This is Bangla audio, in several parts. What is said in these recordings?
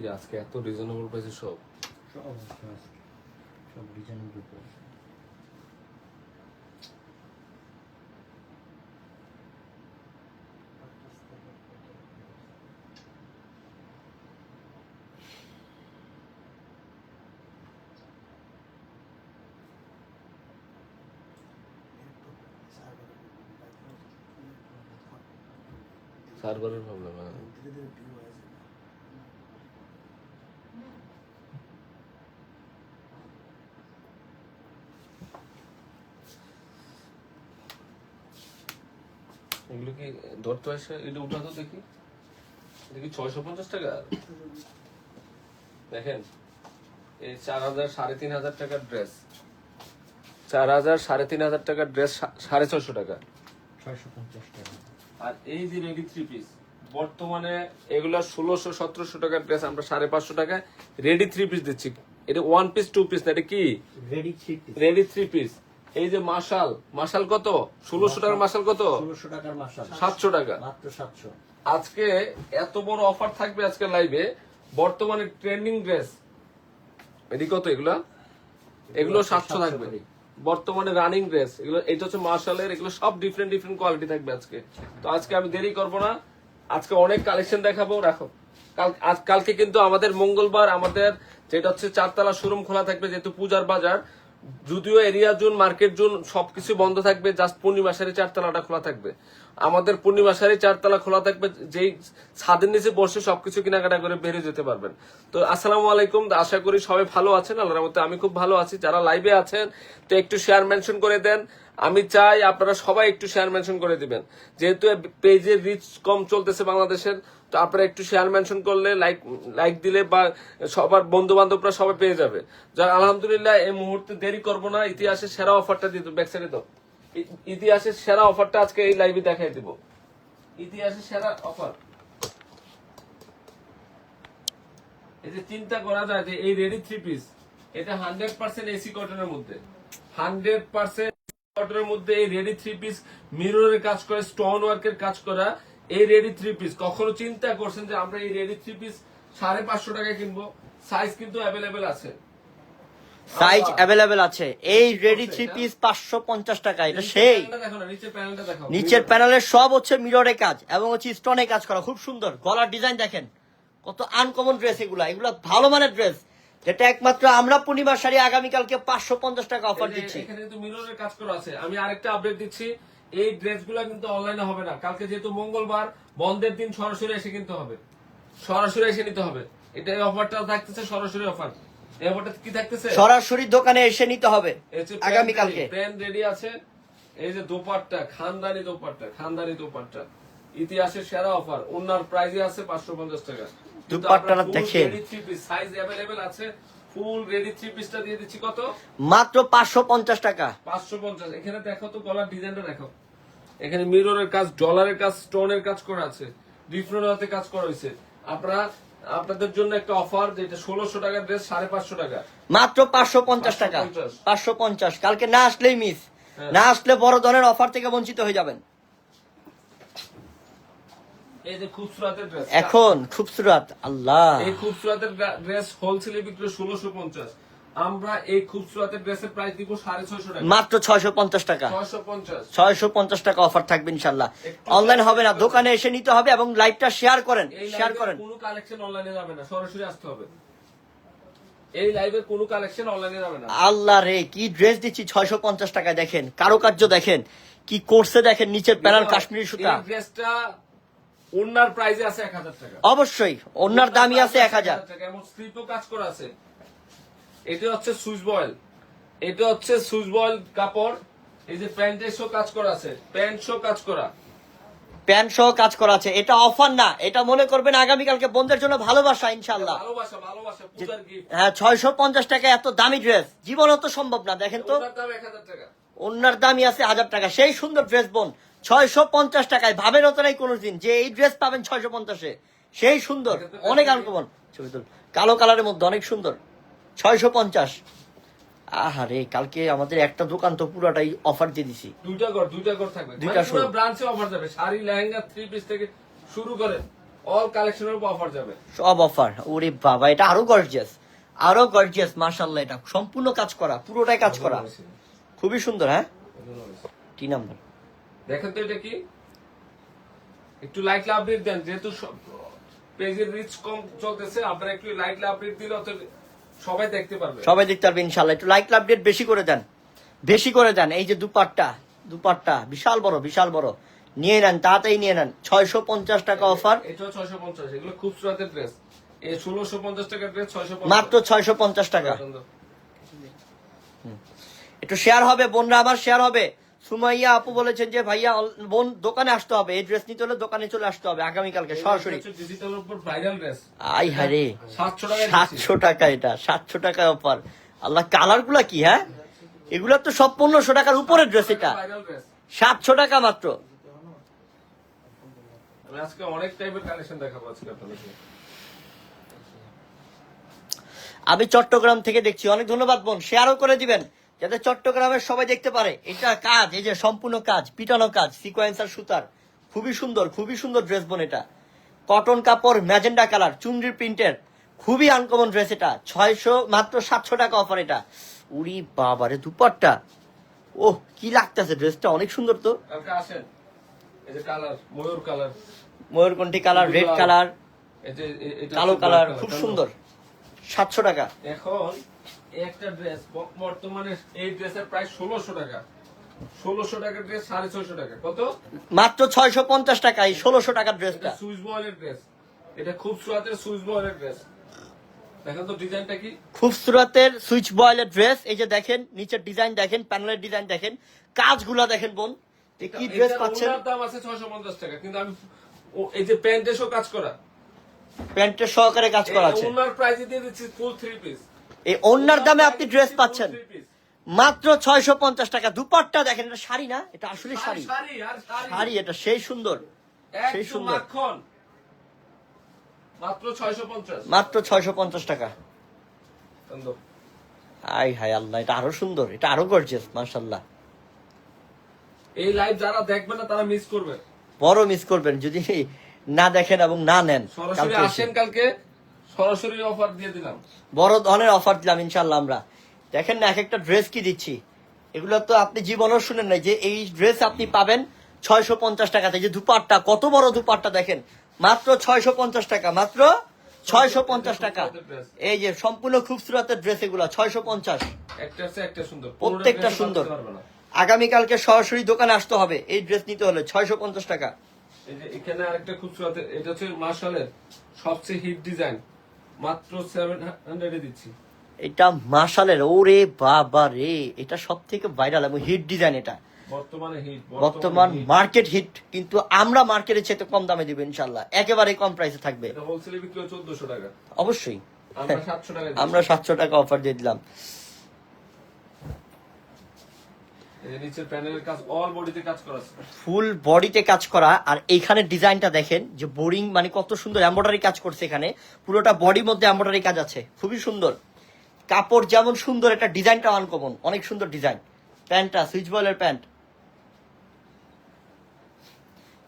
কি আজকে এত রিজনেবল প্রাইসে সব? সব সব উপর সার্ভারের প্রবলেম এগুলো কি ধরতে আসে এটা উঠা তো দেখি। দেখি ছয়শো পঞ্চাশ টাকা। দেখেন এই চার হাজার সাড়ে তিন হাজার টাকার ড্রেস চার হাজার সাড়ে তিন হাজার টাকার ড্রেস সাড়ে ছয়শো টাকা। ছয়শো পঞ্চাশ টাকা। আর এই যে রেডি থ্রি পিস বর্তমানে এগুলা ষোলোশো সতেরোশো টাকার ড্রেস আমরা সাড়ে পাঁচশো টাকায় রেডি থ্রি পিস দিচ্ছি। এটা ওয়ান পিস টু পিস না এটা কি? রেডি রেডি থ্রি পিস এই যে মাশাল মাশাল কত? ষোলোশো টাকার মাশাল। কত? ষোলোশো টাকার মাসাল সাতশো টাকা। মাত্র সাতশো। আজকে এত বড় অফার থাকবে আজকে লাইভে বর্তমানে ট্রেন্ডিং ড্রেস। এটি কত এগুলা? এগুলো সাতশো থাকবে। বর্তমানে রানিং ড্রেস। এগুলো এটা হচ্ছে মার্শালের এগুলো সব ডিফারেন্ট ডিফারেন্ট কোয়ালিটি থাকবে আজকে। তো আজকে আমি দেরি করব না। আজকে অনেক কালেকশন দেখাবো রাখো। কাল আজ- কালকে কিন্তু আমাদের মঙ্গলবার আমাদের যেটা হচ্ছে চারতলা শোরুম খোলা থাকবে যেহেতু পূজার বাজার। যদিও এরিয়া জোন, মার্কেট জোন সবকিছু বন্ধ থাকবে, জাস্ট পূর্ণিমা সারি চারতলাটা খোলা থাকবে। আমাদের পূর্ণিমা সারি চারতলা খোলা থাকবে, যেই ছাদের নিচে বসে সবকিছু কেনাকাটা করে বেরিয়ে যেতে পারবেন। তো আসসালামু আলাইকুম, আশা করি সবাই ভালো আছেন, আল্লাহর মধ্যে আমি খুব ভালো আছি। যারা লাইভে আছেন, তো একটু শেয়ার মেনশন করে দেন। আমি চাই আপনারা সবাই একটু শেয়ার মেনশন করে দিবেন। যেহেতু পেজের রিচ কম চলতেছে বাংলাদেশের, তো আপনারা একটু শেয়ার মেনশন করলে লাইক লাইক দিলে বা সবার বন্ধু বান্ধবরা সবাই পেয়ে যাবে। যাক আলহামদুলিল্লাহ, এই মুহূর্তে দেরি করব না ইতিহাসের সেরা অফারটা দিত ব্যাকসাইডে দাও। ইতিহাসের সেরা অফারটা আজকে এই লাইভে দেখাই দিব। ইতিহাসের সেরা অফার এই যে চিন্তা করা যায় যে এই রেডি থ্রি পিস এটা হান্ড্রেড পার্সেন্ট এসি কটনের মধ্যে। হান্ড্রেড পার্সেন্ট কটনের মধ্যে এই রেডি থ্রি পিস মিররের কাজ করে স্টোন ওয়ার্কের কাজ করা এই রেডি থ্রি পিস কখনো চিন্তা করছেন যে আমরা এই রেডি থ্রি পিস সাড়ে পাঁচশো টাকায় কিনবো? সাইজ কিন্তু অ্যাভেলেবেল আছে। সাইজ অ্যাভেলেবেল আছে। এই রেডি থ্রি পিস পাঁচশো পঞ্চাশ টাকা এটা সেই। দেখো নিচের নিচের প্যানেলের সব হচ্ছে মিররে কাজ এবং হচ্ছে স্টোনে কাজ করা। খুব সুন্দর। গলার ডিজাইন দেখেন। কত আনকমন ড্রেস এগুলা। এগুলা ভালো মানের ড্রেস যেটা একমাত্র আমরা পূর্ণিমার শাড়ি আগামীকালকে পাঁচশো পঞ্চাশ টাকা অফার দিচ্ছি। এখানে কিন্তু মিররের কাজ করা আছে। আমি আরেকটা আপডেট দিচ্ছি। এই ড্রেসগুলো কিন্তু অনলাইনে হবে না। কালকে যেহেতু মঙ্গলবার বন্ধের দিন সরাসরি এসে কিনতে হবে। সরাসরি এসে নিতে হবে। এটা এই অফারটা থাকতেছে সরাসরি অফার এই অফারটা কি থাকতেছে? সরাসরি দোকানে এসে নিতে হবে আগামীকালকে। প্যান্ট রেডি আছে। এই যে দোপাট্টা খানদানি দোপাট্টা খানদানি দোপাট্টা। ইতিহাসের সেরা অফার ওনার প্রাইসে আছে পাঁচশো পঞ্চাশ টাকা। দুপাট্টাটা দেখেন। সাইজ অ্যাভেলেবেল আছে। ফুল রেডি থ্রি পিসটা দিয়ে দিচ্ছি কত? মাত্র পাঁচশো পঞ্চাশ টাকা। পাঁচশো পঞ্চাশ। এখানে দেখো তো গলার ডিজাইনটা দেখো। এখানে মিররের কাজ ডলারের কাজ স্টোনের কাজ করা আছে। ডিফারেন্ট হাতে কাজ করা হয়েছে। আপনারা আপনাদের জন্য একটা অফার যেটা ষোলোশো টাকার ড্রেস সাড়ে পাঁচশো টাকা। মাত্র পাঁচশো পঞ্চাশ টাকা। 550 পাঁচশো পঞ্চাশ। কালকে না আসলেই মিস হ্যাঁ। না আসলে বড় ধরনের অফার থেকে বঞ্চিত হয়ে যাবেন এই যে খুবসুরাতের ড্রেস এখন খুবসুরাত আল্লাহ। এই খুবসুরাতের ড্রেস হোলসেলে বিক্রি ষোলোশো পঞ্চাশ। আমরা এই খুবসুরাতের ড্রেসের প্রাইস দিব সাড়ে ছয়শো টাকা। মাত্র ছয়শো পঞ্চাশ টাকা। ছয়শো পঞ্চাশ। টাকা অফার থাকবে ইনশাল্লাহ অনলাইন হবে না দোকানে এসে নিতে হবে এবং লাইভটা শেয়ার করেন শেয়ার করেন। কোনো কালেকশন অনলাইনে যাবে না সরাসরি আসতে হবে। এই লাইভে কোনো কালেকশন অনলাইনে যাবে না। আল্লাহ রে কি ড্রেস দিচ্ছি ছয়শো পঞ্চাশ টাকা দেখেন কারুকার্য দেখেন কি করছে দেখেন নিচের প্যানেল কাশ্মীরি সুতা। ড্রেসটা ওনার প্রাইসে আছে এক হাজার টাকা। অবশ্যই অন্যার দামই আছে এক হাজার। টাকা এমন স্লিপও কাজ করা আছে। এটা হচ্ছে সুইচ বয়েল। এটা হচ্ছে সুইচ বয়েল কাপড়। এই যে প্যান্টের শো কাজ করা আছে। প্যান্ট শো কাজ করা। প্যান্ট সহ কাজ করা আছে। এটা অফার না। এটা মনে করবেন আগামীকালকে বন্ধের জন্য ভালোবাসা ইনশাল্লাহ ভালোবাসা ভালোবাসা পূজার গিফট হ্যাঁ ছয়শো পঞ্চাশ টাকা এত দামি ড্রেস জীবনও তো সম্ভব না দেখেন তো। অন্যার দামই আছে হাজার টাকা। সেই সুন্দর ড্রেস বোন। ছয়শো পঞ্চাশ টাকায়। ভাবেন নাই কোনোদিন যে এই ড্রেস পাবেন ছয়শো পঞ্চাশে সেই সুন্দর। অনেক আনকমন। ছবি তুল কালো কালারের মধ্যে অনেক সুন্দর। ছয়শো পঞ্চাশ। আহারে কালকে আমাদের একটা দোকান তো পুরাটাই অফার দিয়ে দিছি। দুইটা ঘর দুইটা ঘর থাকবে। দুইটা মানে পুরো ব্রাঞ্চে অফার যাবে। শাড়ি লেহেঙ্গা থ্রি পিস থেকে শুরু করে অল কালেকশনের উপর অফার যাবে। সব অফার ওরে বাবা এটা আরও গর্জিয়াস আরও গর্জিয়াস মাশাল্লাহ এটা। সম্পূর্ণ কাজ করা পুরোটাই কাজ করা। খুবই সুন্দর হ্যাঁ? টি নাম্বার দেখেন তো এটা কি? একটু লাইট আপডেট দেন যেহেতু পেজের রিচ কম চলতেছে আপনারা একটু লাইট আপডেট দিলে অত সবাই দেখতে পারবে। সবাই দেখতে পারবে ইনশাল্লাহ একটু লাইক আপডেট বেশি করে দেন। বেশি করে দেন। এই যে দুপাট্টা দুপাট্টা বিশাল বড় বিশাল বড়। নিয়ে নেন তাড়াতাড়ি নিয়ে নেন। ছয়শো পঞ্চাশ টাকা অফার এটা ছয়শো পঞ্চাশ এগুলো খুব সুরাতের ড্রেস এই ষোলোশো পঞ্চাশ টাকার ড্রেস ছয়শো মাত্র ছয়শো পঞ্চাশ টাকা। একটু শেয়ার হবে বোনরা আমার শেয়ার হবে। সুমাইয়া আপু বলেছেন যে ভাইয়া বোন দোকানে আসতে হবে এই ড্রেস নিতে হলে দোকানে চলে আসতে হবে আগামীকালকে সরাসরি। আই হারে সাতশো টাকা সাতশো টাকা এটা সাতশো টাকা অফার আল্লাহ কালারগুলা কি হ্যাঁ? এগুলা তো সব পনেরোশো টাকার উপরের ড্রেস এটা। সাতশো টাকা মাত্র। আজকে অনেক টাইপের কালেকশন দেখাবো আজকে আপনাদেরকে। আমি চট্টগ্রাম থেকে দেখছি। অনেক ধন্যবাদ বোন। শেয়ারও করে দিবেন। যাতে চট্টগ্রামের সবাই দেখতে পারে। এটা কাজ এই যে সম্পূর্ণ কাজ পিটানো কাজ সিকোয়েন্সার সুতার। খুবই সুন্দর খুবই সুন্দর ড্রেস বোন এটা। কটন কাপড় ম্যাজেন্ডা কালার চুনরি প্রিন্টের। খুবই আনকমন ড্রেস এটা। ছয়শো মাত্র সাতশো টাকা অফার এটা। উরি বাবারে দুপাট্টা। ওহ কি লাগতেছে ড্রেসটা অনেক সুন্দর তো। ময়ূর কালার ময়ূরকণ্ঠী কালার রেড কালার কালো কালার খুব সুন্দর। সাতশো টাকা। এখন একটা ড্রেস বর্তমানে এই ড্রেসের প্রায় ষোলোশো টাকা। ষোলোশো টাকার ড্রেস সাড়ে ছয়শো টাকা। কত? মাত্র ছয়শো পঞ্চাশ টাকা এই ষোলোশো টাকার ড্রেসটা। Swiss dress. এটা খুব সুরাতের সুইচ ড্রেস। দেখেন তো ডিজাইনটা কি? খুবসুরতের সুইচ বয়েলের ড্রেস। এই যে দেখেন নিচের ডিজাইন দেখেন প্যানেলের ডিজাইন দেখেন কাজগুলা দেখেন বোন। কি ড্রেস পাচ্ছেন? দাম আছে ছয়শো পঞ্চাশ টাকা কিন্তু আমি এই যে প্যান্টে সব কাজ করা। প্যান্টের সহকারে কাজ করা আছে। ওনার প্রাইসে দিয়ে দিচ্ছি ফুল থ্রি পিস। এই অন্যার দামে আপনি ড্রেস পাচ্ছেন। মাত্র ছয়শো পঞ্চাশ টাকা। দুপাট্টা দেখেন এটা শাড়ি না? এটা আসলে শাড়ি। শাড়ি এটা সেই সুন্দর। সেই সুন্দর। মাত্র ছয়শো পঞ্চাশ। টাকা। আই হাই আল্লাহ এটা আরও সুন্দর এটা আরও গর্জিয়াস মার্শাল্লাহ এই লাইভ যারা দেখবে না তারা মিস করবে। বড় মিস করবেন যদি না দেখেন এবং না নেন সরাসরি আসেন কালকে। সরাসরি অফার দিয়ে দিলাম। বড় ধরনের অফার দিলাম ইনশাল্লাহ আমরা। দেখেন না এক একটা ড্রেস কি দিচ্ছি? এগুলো তো আপনি জীবনও শুনেন নাই যে এই ড্রেস আপনি পাবেন ছয়শো পঞ্চাশ টাকাতে। যে দুপাট্টা কত বড় দুপাট্টা দেখেন? মাত্র ছয়শো পঞ্চাশ টাকা মাত্র ছয়শো পঞ্চাশ টাকা। এই যে সম্পূর্ণ খুবসুরতের ড্রেস এগুলো ছয়শো পঞ্চাশ। প্রত্যেকটা সুন্দর। আগামীকালকে সরাসরি দোকানে আসতে হবে। এই ড্রেস নিতে হলে ছয়শো পঞ্চাশ টাকা। এখানে আরেকটা খুব সুন্দর এটা হচ্ছে মার্শালের সবচেয়ে হিট ডিজাইন মাত্র 700 এ দিচ্ছি। এটা মাশালের ওরে বাবা রে এটা সবথেকে ভাইরাল এবং হিট ডিজাইন এটা। বর্তমানে হিট বর্তমান মার্কেট হিট কিন্তু আমরা মার্কেটের চেয়ে কম দামে দিব ইনশাল্লাহ একেবারে কম প্রাইসে থাকবে। এটা হোলসেলে বিক্রি হয় চোদ্দশো টাকা। অবশ্যই। আমরা সাতশো টাকা আমরা সাতশো টাকা অফার দিয়ে দিলাম। নিচের প্যানেলের কাজ অল বডিতে কাজ করা ফুল বডিতে কাজ করা আর এইখানে ডিজাইনটা দেখেন যে বোরিং মানে কত সুন্দর এম্বয়ডারি কাজ করছে এখানে। পুরোটা বডির মধ্যে এম্বয়ডারি কাজ আছে খুবই সুন্দর। কাপড় যেমন সুন্দর এটা ডিজাইনটা আনকমন অনেক সুন্দর ডিজাইন। প্যান্টটা সুইচ বয়েলের প্যান্ট।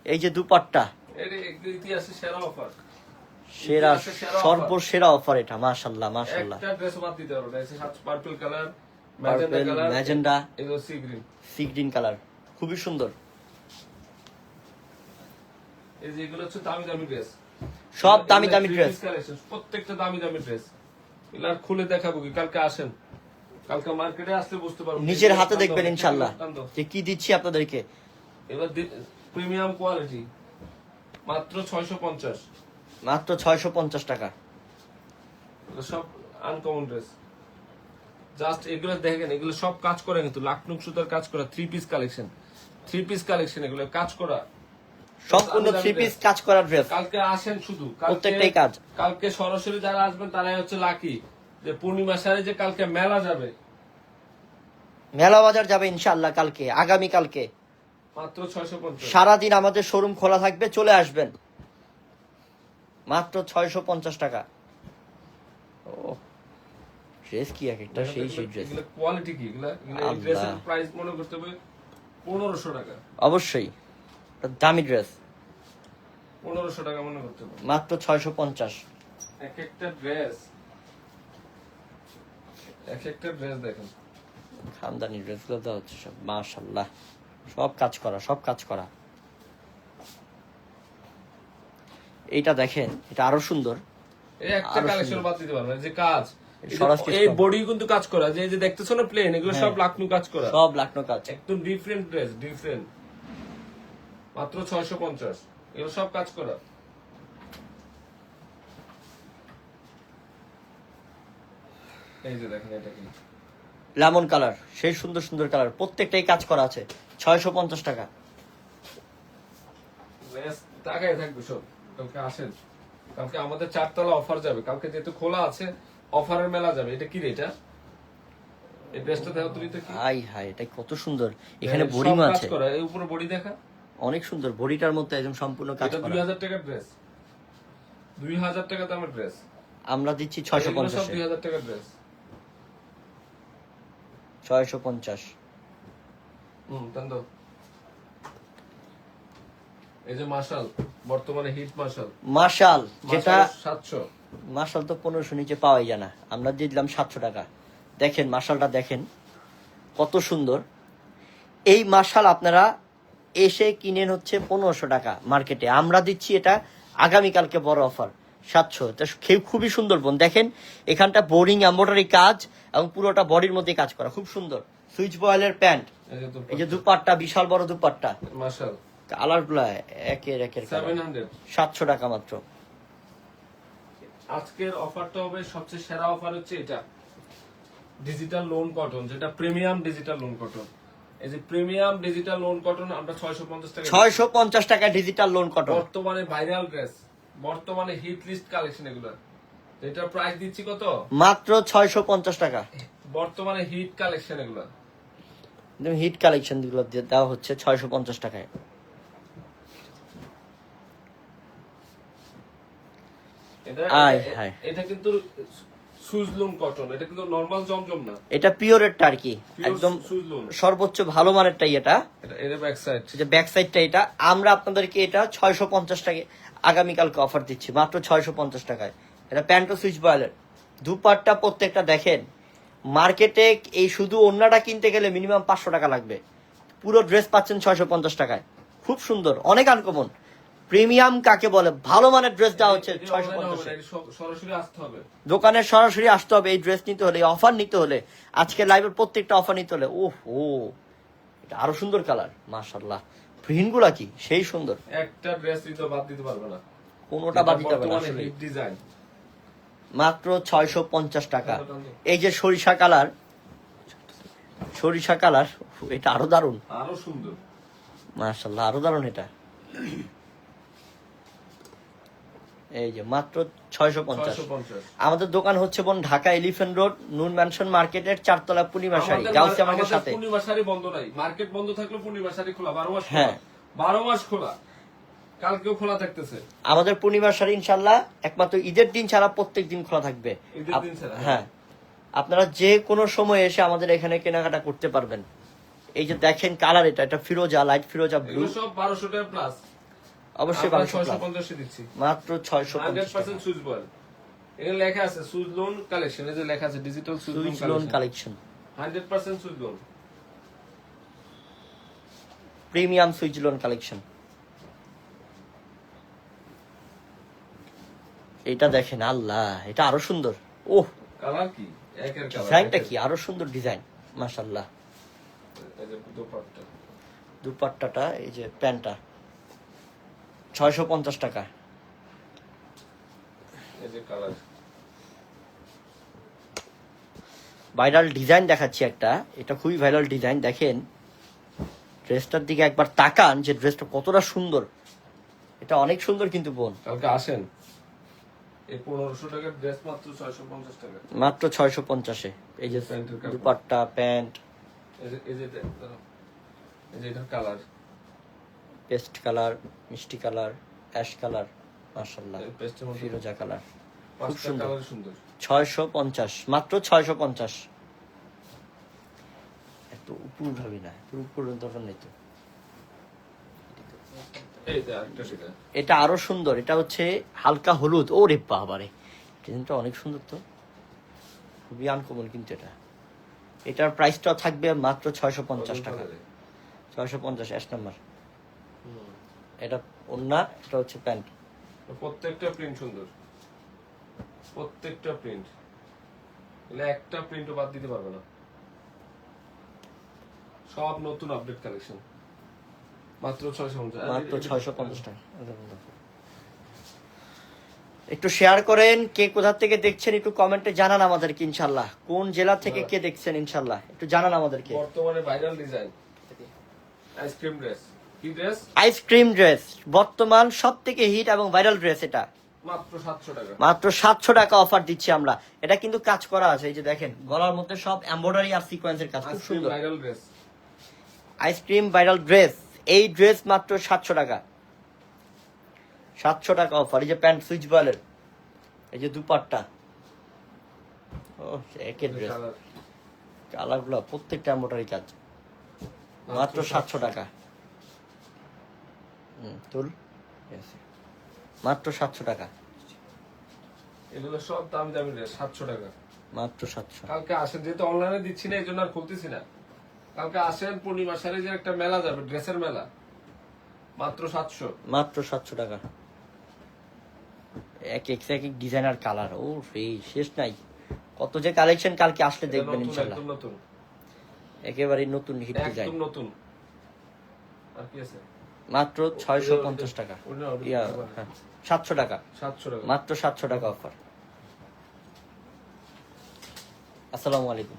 এই যে দুপাট্টা। একটু সেরা। সর্বসেরা অফার এটা মাশাল্লাহ মাশাল্লাহ একটা ড্রেস বাদ দিতে পারব purple colour magenta sea green colour খুবই সুন্দর। এই যে এগুলো হচ্ছে দামি দামি ড্রেস সব দামি দামি ড্রেস প্রত্যেকটা দামি দামি ড্রেস এগুলো খুলে দেখাবো কি? কালকে আসেন। কালকে মার্কেটে আসলে বুঝতে পারব। নিজের হাতে দেখবেন টান যে কি দিচ্ছি আপনাদেরকে। এবার প্রিমিয়াম কোয়ালিটি মাত্র ছয়শো পঞ্চাশ। মাত্র ছয়শো পঞ্চাশ টাকা। সব আনকমন ড্রেস জাস্ট এগুলো দেখেন এগুলো সব কাজ করে কিন্তু লাকনুক সুতার কাজ করা three piece collection three piece collection এগুলো কাজ করা। সম্পূর্ণ থ্রি পিস কাজ করা ড্রেস কালকে আসেন শুধু। প্রত্যেকটাই কাজ। কালকে সরাসরি যারা আসবেন তারাই হচ্ছে লাকি যে পূর্ণিমা সারে যে কালকে মেলা যাবে। মেলা বাজার যাবে ইনশাল্লাহ কালকে আগামী কালকে। মাত্র ছয়শো পঞ্চাশ। সারাদিন আমাদের শোরুম খোলা থাকবে চলে আসবেন। মাত্র ছয়শো পঞ্চাশ টাকা। ও। ড্রেস কি এক একটা? সেই সেই ড্রেস এগুলো কোয়ালিটি কি? এগুলো আল্লাহ। ড্রেসের প্রাইস মনে করতে হবে পনেরোশো টাকা। অবশ্যই। দামি ড্রেস পনেরোশো টাকা মনে করতে পারো মাত্র ছয়শো পঞ্চাশ। এক একটা ড্রেস এক একটা ড্রেস দেখেন খানদানি ড্রেসগুলো দেওয়া হচ্ছে সব মাশাল্লাহ সব কাজ করা সব কাজ করা। এইটা দেখেন এটা আরও সুন্দর। এই একটা কালেকশন বাদ দিতে পারবেন যে কাজ। এই। বডি কিন্তু কাজ করা যে যে দেখতেছো না প্লেন এগুলো সব লাকনু কাজ করা। সব লাকনো কাজ। একদম ডিফারেন্ট ড্রেস ডিফারেন্ট মাত্র ছয়শো পঞ্চাশ। এগুলো সব কাজ করা। এই যে দেখেন এটা কি? লেমন কালার সেই সুন্দর সুন্দর কালার প্রত্যেকটাই কাজ করা আছে ছয়শো পঞ্চাশ টাকা। লেস টাকায় থাকবে সব কালকে আসেন। কালকে আমাদের চারতলা অফার যাবে কালকে যেহেতু খোলা আছে অফারের মেলা যাবে এটা কি রে এটা? এই ড্রেসটা দেখো তুমি তো কি? হাই হাই এটা কত সুন্দর। এখানে বড়িমা কাজ আছে। করা এই উপরে বডি দেখা? অনেক সুন্দর বডিটার মধ্যে একদম সম্পূর্ণ কাজ করা। দুই হাজার টাকার ড্রেস দুই হাজার টাকা দামের ড্রেস আমরা দিচ্ছি ছয়শো সব পঞ্চাশে। দুই হাজার টাকার ড্রেস ছয়শো পঞ্চাশ। হুম তান এই যে মার্শাল বর্তমানে হিট মার্শাল মার্শাল যেটা সাতশো। মার্শাল তো পনেরোশো নিচে পাওয়াই যায় না। আমরা দিয়ে দিলাম সাতশো টাকা। দেখেন মার্শালটা দেখেন কত সুন্দর। এই মার্শাল আপনারা এসে কিনেন হচ্ছে পনেরোশো টাকা মার্কেটে। আমরা দিচ্ছি এটা আগামীকালকে বড় অফার সাতশো। এটা খে- খুবই সুন্দর বোন। দেখেন এখানটা বোরিং এম্বয়ডারি কাজ এবং পুরোটা বডির মধ্যে কাজ করা। খুব সুন্দর। সুইচ বয়েলের প্যান্ট। এই যে দুপাট্টা। বিশাল বড় দুপাট্টা। কালারগুলা একের একের সাতশো টাকা মাত্র। আজকের অফারটা হবে সবচেয়ে সেরা অফার হচ্ছে এটা। ডিজিটাল লোন কটন যেটা প্রিমিয়াম ডিজিটাল লোন কটন এই যে প্রিমিয়াম ডিজিটাল লোন কটন আমরা ছয়শো পঞ্চাশ টাকা ছয়শো পঞ্চাশ টাকা ডিজিটাল লোন কটন বর্তমানে ভাইরাল ড্রেস বর্তমানে হিট লিস্ট কালেকশন এগুলো এটার প্রাইস দিচ্ছি কত? মাত্র ছয়শো পঞ্চাশ টাকা। বর্তমানে হিট কালেকশন এগুলো হিট কালেকশনগুলো দেওয়া হচ্ছে ছয়শো পঞ্চাশ টাকায়। এটা আয় এটা-। এটা কিন্তু সুজলুম কটন এটা কিন্তু নরমাল জমজম না। এটা পিওরেরটা আর কি একদম সর্বোচ্চ ভালো মানেরটাই এটা। এটা ব্যাক সাইড যে ব্যাক সাইডটা এটা আমরা আপনাদেরকে এটা ছয়শো পঞ্চাশ টাকা আগামীকালকে অফার দিচ্ছি মাত্র ছয়শো পঞ্চাশ টাকায়। এটা প্যান্টো সুইচ বয়েলের দুপাটটা প্রত্যেকটা দেখেন মার্কেটে এই শুধু অন্যটা কিনতে গেলে মিনিমাম পাঁচশো টাকা লাগবে। পুরো ড্রেস পাচ্ছেন ছয়শো পঞ্চাশ টাকায়। খুব সুন্দর অনেক আনকমন প্রিমিয়াম কাকে বলে? ভালো মানের ড্রেস দেওয়া হচ্ছে ছয়শো পঞ্চাশে। সরাসরি আসতে হবে। দোকানে সরাসরি আসতে হবে এই ড্রেস নিতে হলে অফার নিতে হলে আজকে লাইভের প্রত্যেকটা অফার নিতে হলে। ও এটা আরও সুন্দর কালার মাশাল্লাহ প্রিন্টগুলা কি? সেই সুন্দর। একটা ড্রেস দিতে বাদ দিতে পারবে না। কোনোটা বাদ দিতে হবে না। ডিজাইন মাত্র ছয়শো পঞ্চাশ টাকা। এই যে সরিষা কালার সরিষা কালার এটা আরও দারুণ। আরও সুন্দর। মাশাল্লাহ আরও দারুণ এটা। এই যে মাত্র ছয়শো পঞ্চাশ। আমাদের দোকান হচ্ছে বোন ঢাকা এলিফেন্ট রোড নুন ম্যানশন মার্কেটের চারতলা পূর্ণিমা শাড়ি গাউসিয়া সাথে। পূর্ণিমা শাড়ি বন্ধ নাই। মার্কেট বন্ধ থাকলে পূর্ণিমা শাড়ি খোলা বারো মাস হ্যাঁ। বারো মাস খোলা। কালকেও খোলা থাকতেছে। আমাদের পূর্ণিমার শাড়ি ইনশাল্লাহ একমাত্র ঈদের দিন ছাড়া প্রত্যেক দিন খোলা থাকবে। ছাড়া, হ্যাঁ। আপনারা যে কোনো সময় এসে আমাদের এখানে কেনাকাটা করতে পারবেন। এই যে দেখেন কালার এটা এটা ফিরোজা লাইট ফিরোজা ব্লু সব বারোশো টাকা প্লাস অবশ্যই দিচ্ছি। মাত্র ছয়শো সুইচ বল। এখানে লেখা আছে সুইচ লোন কালেকশন এই যে লেখা আছে digital Swiss lawn collection hundred percent Swiss lawn premium Swiss lawn collection এটা দেখেন আল্লাহ এটা আরও সুন্দর। ওহ! কালার কি? ডিজাইনটা কি? আরও সুন্দর ডিজাইন যে দুপাট্টাটা এই যে প্যান্টটা। ছয়শো পঞ্চাশ টাকা। ভাইরাল ডিজাইন দেখাচ্ছি একটা। এটা খুবই ভাইরাল ডিজাইন দেখেন। ড্রেসটার দিকে একবার তাকান যে ড্রেসটা কতটা সুন্দর। এটা অনেক সুন্দর কিন্তু বোন। কালকে আসেন। মাত্র ছয়শো পঞ্চাশ এই যে দুপাট্টা প্যান্ট। এই যে কালার। পেস্ট কালার মিষ্টি কালার অ্যাশ কালার মার্শাল্লাহ পেস্টের মধ্যে ফিরোজা কালার। পাঁচটা সুন্দর। ছয়শো পঞ্চাশ মাত্র ছয়শো পঞ্চাশ। এত উপর ভাবি না উপর দরকার নেই তো। এটা আরও সুন্দর এটা হচ্ছে হালকা হলুদ। ও রে বাবারে ডিজাইনটা অনেক সুন্দর তো। খুবই আনকমন কিন্তু এটা। এটার প্রাইসটা থাকবে মাত্র ছয়শো পঞ্চাশ টাকা। ছয়শো পঞ্চাশ এক নম্বর। এটা ওন্না এটা হচ্ছে প্যান্ট। প্রত্যেকটা প্রিন্ট সুন্দর। প্রত্যেকটা প্রিন্ট। এগুলো একটা প্রিন্টও বাদ দিতে পারবে না। সব নতুন আপডেট কালেকশন। মাত্র ছয়শো পঞ্চাশ। মাত্র ছয়শো পঞ্চাশ টাকা। একটু শেয়ার করেন কে কোথা থেকে দেখছেন একটু কমেন্টে জানান আমাদেরকে ইনশাল্লাহ। কোন জেলা থেকে কে দেখছেন ইনশাল্লাহ? একটু জানান আমাদেরকে। বর্তমানে viral design ice cream dress ice cream dress বর্তমান সব থেকে হিট এবং ভাইরাল ড্রেস এটা। মাত্র সাতশো টাকা। অফার দিচ্ছি আমরা। এটা কিন্তু কাজ করা আছে এই যে দেখেন গলার মধ্যে সব এমব্রয়ডারি আর সিকোয়েন্সের কাজ খুব আইসক্রিম সুন্দর। Viral dress ice cream viral dress এই ড্রেস মাত্র সাতশো টাকা। সাতশো টাকা অফার এই যে প্যান্ট সুইচ বয়েলের এই যে দুপাট্টা। ও একের ড্রেস কালারগুলো প্রত্যেকটা এমব্রয়ডারি কাজ। মাত্র সাতশো টাকা। তুল. মাত্র সাতশো টাকা। এগুলো সব দামি দামি সাতশো টাকা। মাত্র সাতশো। কালকে আসেন যেহেতু অনলাইনে দিচ্ছি না এই জন্য আর খুলতেছি না। কালকে আসেন পূর্ণিমা যে একটা মেলা যাবে ড্রেসের মেলা। মাত্র সাতশো। মাত্র সাতশো টাকা। এক এক এক এক ডিজাইনার কালার ও রে শেষ নাই। কত যে কালেকশন কালকে আসলে দেখবেন নতুন ইনশাল্লাহ। নতুন। একেবারে নতুন হিট ডিজাইন একদম নতুন। আর কি আছে? মাত্র ছয়শো পঞ্চাশ টাকা। ইয়া হ্যাঁ সাতশো টাকা। সাতশো টাকা। মাত্র সাতশো টাকা অফার আসসালামু আলাইকুম।